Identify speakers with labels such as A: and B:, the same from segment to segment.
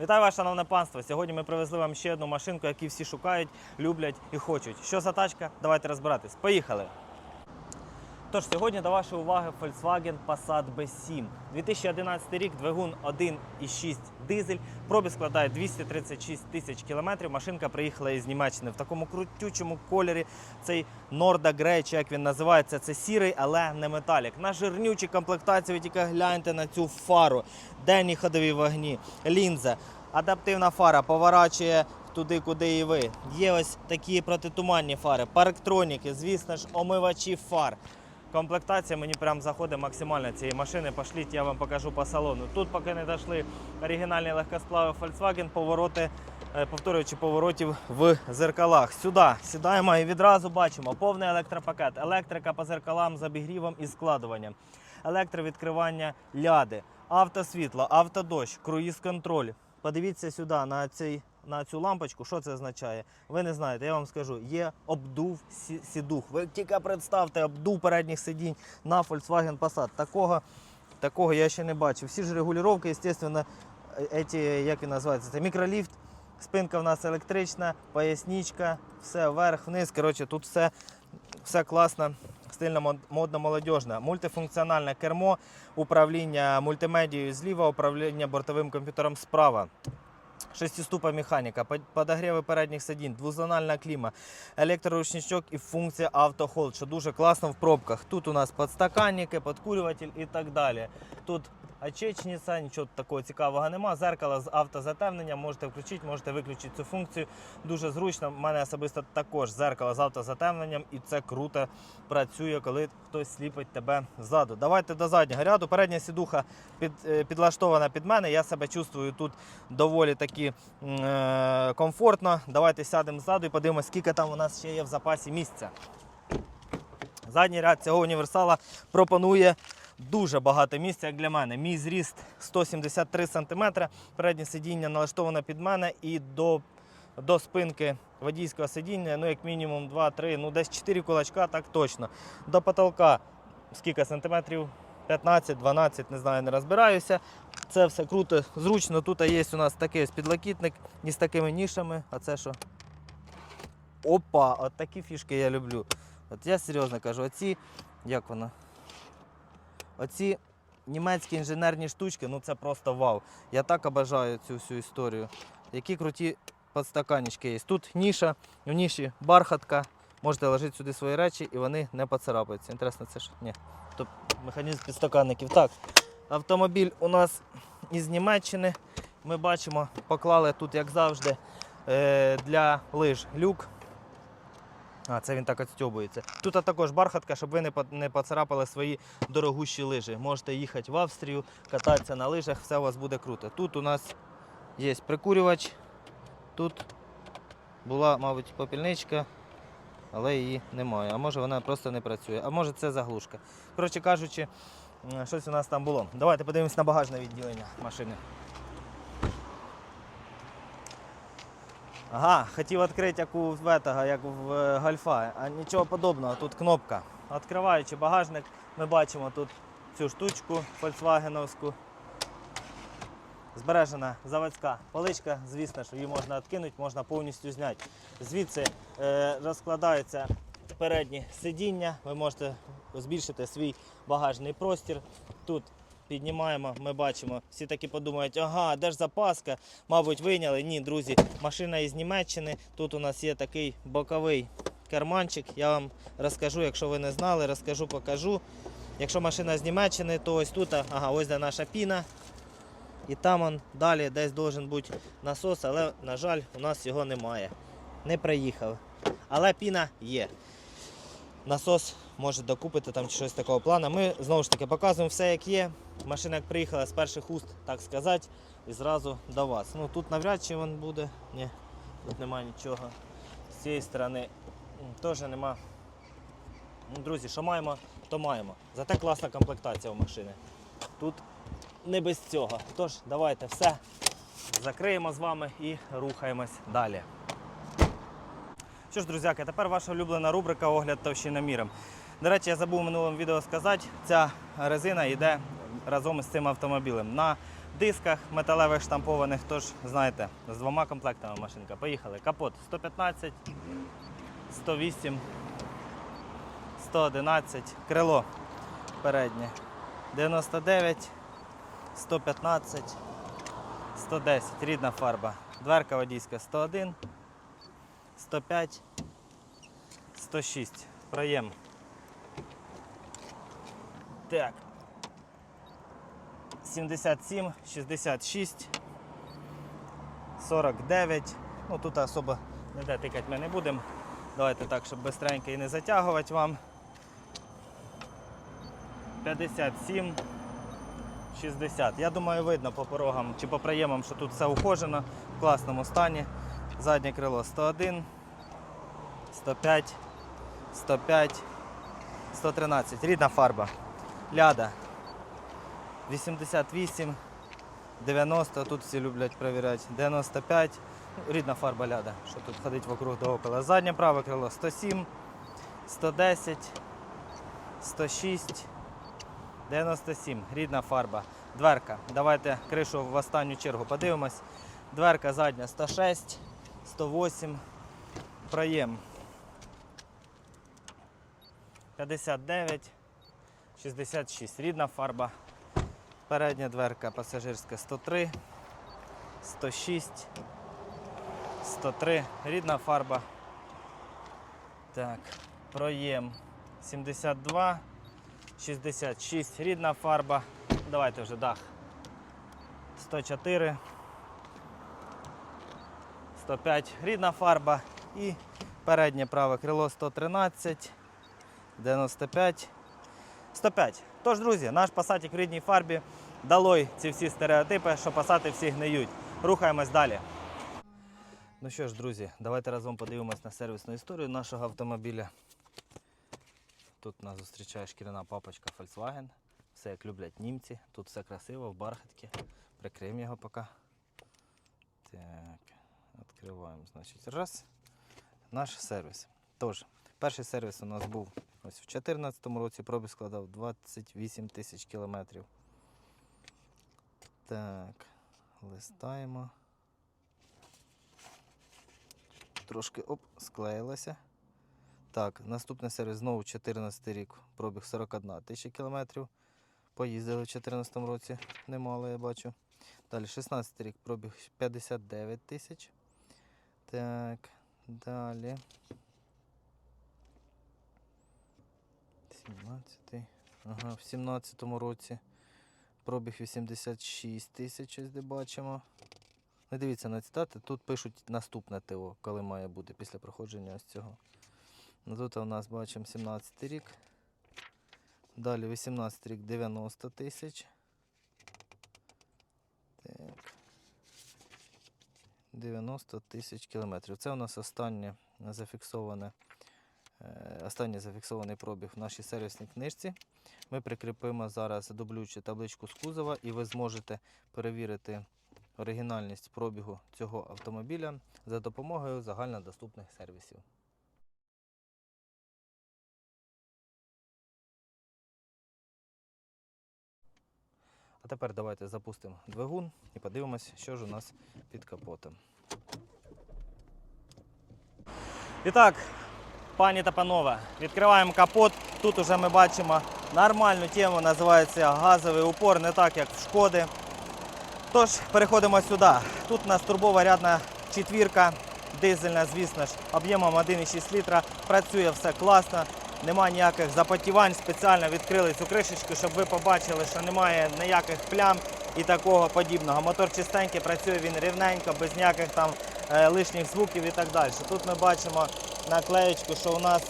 A: Вітаю вас, шановне панство. Сьогодні ми привезли вам ще одну машинку, яку всі шукають, люблять і хочуть. Що за тачка? Давайте розбиратись. Поїхали! Тож сьогодні до вашої уваги Volkswagen Passat B7. 2011 рік, двигун 1,6 дизель. Пробіг складає 236 тисяч кілометрів. Машинка приїхала із Німеччини в такому крутючому кольорі. Цей Norda Grey, чи як він називається, це сірий, але не металік. На жирнючій комплектації ви тільки гляньте на цю фару. Денні ходові вогні, лінза, адаптивна фара поворачує туди, куди і ви. Є ось такі протитуманні фари, парктроніки, звісно ж, омивачі фар. Комплектація мені прям заходить максимально цієї машини. Пошліть, я вам покажу по салону. Тут поки не дійшли оригінальні легкосплави Volkswagen, повороти, е, повторюючи поворотів в зеркалах. Сюди сідаємо і відразу бачимо повний електропакет, електрика по зеркалам з обігрівом і складуванням, електровідкривання ляди, автосвітло, автодощ, круїз-контроль. Подивіться сюди на цей. На цю лампочку, що це означає? Ви не знаєте, я вам скажу, є обдув сідух. Ви тільки представте обдув передніх сидінь на Volkswagen Passat. Такого, такого я ще не бачив. Всі ж регулювання, звісно, еті, як він називається, це мікроліфт. Спинка в нас електрична, поясничка, все вверх, вниз. Коротше, тут все, все класно, стильно, мод- модно, молодіжно. Мультифункціональне кермо, управління мультимедією зліва, управління бортовим комп'ютером справа. Шестиступа механіка, под- подогріви передніх сидінь, двозональна кліма, електроручничок і функція автохолд, що дуже класно в пробках. Тут у нас подстаканники, підкурюватель і так далі. Тут очечниця, нічого такого цікавого нема. Зеркало з автозатемненням, можете включити, можете виключити цю функцію. Дуже зручно. У мене особисто також зеркало з автозатемненням, і це круто працює, коли хтось сліпить тебе ззаду. Давайте до заднього ряду. Передня сідуха під, е, підлаштована під мене. Я себе чувствую тут доволі таки е, комфортно. Давайте сядемо ззаду і подивимося, скільки там у нас ще є в запасі місця. Задній ряд цього універсала пропонує дуже багато місця, як для мене. Мій зріст 173 см, переднє сидіння налаштоване під мене і до, до спинки водійського сидіння, ну як мінімум 2-3, ну десь 4 кулачка, так точно. До потолка скільки сантиметрів? 15-12, не знаю, не розбираюся. Це все круто, зручно. Тут є у нас такий ось підлокітник із такими нішами. А це що? Опа! От такі фішки я люблю. От я серйозно кажу, оці, як воно? Оці німецькі інженерні штучки, ну це просто вау. Я так обожаю цю всю історію. Які круті подстаканнички є. Тут ніша, в ніші бархатка. Можете ложити сюди свої речі і вони не поцарапаються. Інтересно, це ж ні. Тут механізм підстаканників. Так, автомобіль у нас із Німеччини. Ми бачимо, поклали тут, як завжди, е, для лиж люк. А, це він так відстьобується. Тут також бархатка, щоб ви не не поцарапали свої дорогущі лижі. Можете їхати в Австрію, кататися на лижах, все у вас буде круто. Тут у нас є прикурювач. Тут була, мабуть, попільничка, але її немає. А може вона просто не працює. А може це заглушка. Коротше кажучи, щось у нас там було. Давайте подивимось на багажне відділення машини. Ага, хотів відкрити як у Ветага, як в е, Гольфа, а нічого подобного, тут кнопка. Відкриваючи багажник, ми бачимо тут цю штучку фольксвагеновську. Збережена заводська поличка, звісно ж, її можна відкинути, можна повністю зняти. Звідси е, розкладаються передні сидіння, ви можете збільшити свій багажний простір. Тут піднімаємо, ми бачимо, всі таки подумають, ага, де ж запаска, мабуть, вийняли. Ні, друзі, машина із Німеччини. Тут у нас є такий боковий карманчик. Я вам розкажу, якщо ви не знали, розкажу, покажу. Якщо машина з Німеччини, то ось тут, ага, ось де наша піна. І там он далі десь должен бути насос, але, на жаль, у нас його немає. Не приїхав. Але піна є. Насос може докупити там чи щось такого плану. Ми знову ж таки показуємо все, як є. Машина як приїхала з перших уст, так сказати, і зразу до вас. Ну тут навряд чи він буде. Ні, тут немає нічого. З цієї сторони теж нема. Ну, друзі, що маємо, то маємо. Зате класна комплектація у машини. Тут не без цього. Тож, давайте все закриємо з вами і рухаємось далі. Що ж, друзяки, тепер ваша улюблена рубрика Огляд товщиноміром. До речі, я забув в минулому відео сказати, ця резина йде разом із цим автомобілем. На дисках металевих штампованих, тож знаєте, з двома комплектами машинка. Поїхали. Капот 115, 108, 111, крило переднє 99, 115, 110, рідна фарба. Дверка водійська 101, 105, 106. Проєм. Так. 77, 66, 49. Ну тут особо ніде тикати ми не будемо. Давайте так, щоб бистренько і не затягувати вам. 57, 60. Я думаю, видно по порогам чи по проємам, що тут все ухожено в класному стані. Заднє крило 101, 105, 105, 113. Рідна фарба. Ляда. 88, 90, тут всі люблять перевіряти. 95. Ну, Рідна фарба ляда, що тут ходить вокруг да около. Заднє праве крило 107, 110, 106, 97. Рідна фарба. Дверка. Давайте кришу в останню чергу подивимось. Дверка задня 106, 108. Проєм 59, 66. Рідна фарба. Передня дверка пасажирська 103, 106, 103. Рідна фарба. Так, проєм 72, 66. Рідна фарба. Давайте вже дах. 104, 105. Рідна фарба. І переднє праве крило 113, 95. 105. Тож, друзі, наш пасатик в рідній фарбі далой ці всі стереотипи, що пасати всі гниють. Рухаємось далі. Ну що ж, друзі, давайте разом подивимось на сервісну історію нашого автомобіля. Тут нас зустрічає шкіряна папочка Volkswagen. Все як люблять німці. Тут все красиво, в бархатці. Прикриємо його поки. Так, відкриваємо, значить, раз. Наш сервіс. Тож, перший сервіс у нас був ось в 2014 році, пробіг складав 28 тисяч кілометрів. Так, листаємо. Трошки оп, склеїлося. Так, наступний сервіс знову 14 рік, пробіг 41 тисяча кілометрів. Поїздили в 2014 році, немало я бачу. Далі 16 рік пробіг 59 тисяч. Так, далі. 17. Ага, в 17 році пробіг 86 тисяч, ось де бачимо. Не дивіться на цитати, тут пишуть наступне ТО, коли має бути після проходження ось цього. Ну, тут у нас бачимо 17 рік. Далі 18 рік 90 тисяч. Так. 90 тисяч кілометрів. Це у нас останнє зафіксоване, останній зафіксований пробіг в нашій сервісній книжці. Ми прикріпимо зараз дублюючу табличку з кузова, і ви зможете перевірити оригінальність пробігу цього автомобіля за допомогою загальнодоступних сервісів. А тепер давайте запустимо двигун і подивимось, що ж у нас під капотом. І так, пані та панове, відкриваємо капот. Тут уже ми бачимо нормальну тему, називається газовий упор, не так як в шкоди. Тож, переходимо сюди. Тут у нас турбова рядна четвірка, дизельна, звісно ж, об'ємом 1,6 літра. Працює все класно, немає ніяких запотівань. Спеціально відкрили цю кришечку, щоб ви побачили, що немає ніяких плям і такого подібного. Мотор чистенький, працює він рівненько, без ніяких там е, лишніх звуків і так далі. Тут ми бачимо наклеєчку, що у нас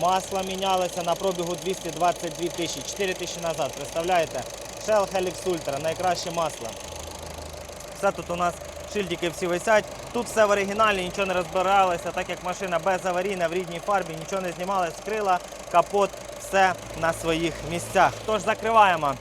A: масло мінялося на пробігу 222 тисячі, 4 тисячі назад. Представляєте? Shell Helix Ultra, найкраще масло. Все тут у нас шильдики всі висять. Тут все в оригіналі, нічого не розбиралося, так як машина безаварійна в рідній фарбі, нічого не знімалось, крила, капот, все на своїх місцях. Тож закриваємо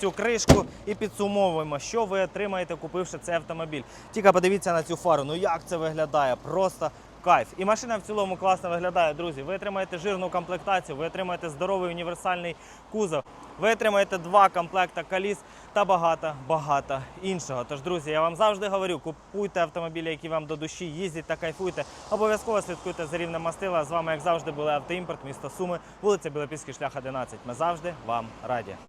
A: цю кришку і підсумовуємо, що ви отримаєте, купивши цей автомобіль. Тільки подивіться на цю фару. Ну як це виглядає? Просто Кайф. І машина в цілому класно виглядає, друзі. Ви отримаєте жирну комплектацію, ви отримаєте здоровий універсальний кузов, ви отримаєте два комплекта коліс та багато багато іншого. Тож, друзі, я вам завжди говорю, купуйте автомобілі, які вам до душі, їздіть та кайфуйте. Обов'язково слідкуйте за рівнем мастила. З вами, як завжди, були автоімпорт, місто Суми, вулиця Білопільський шлях 11. Ми завжди вам раді.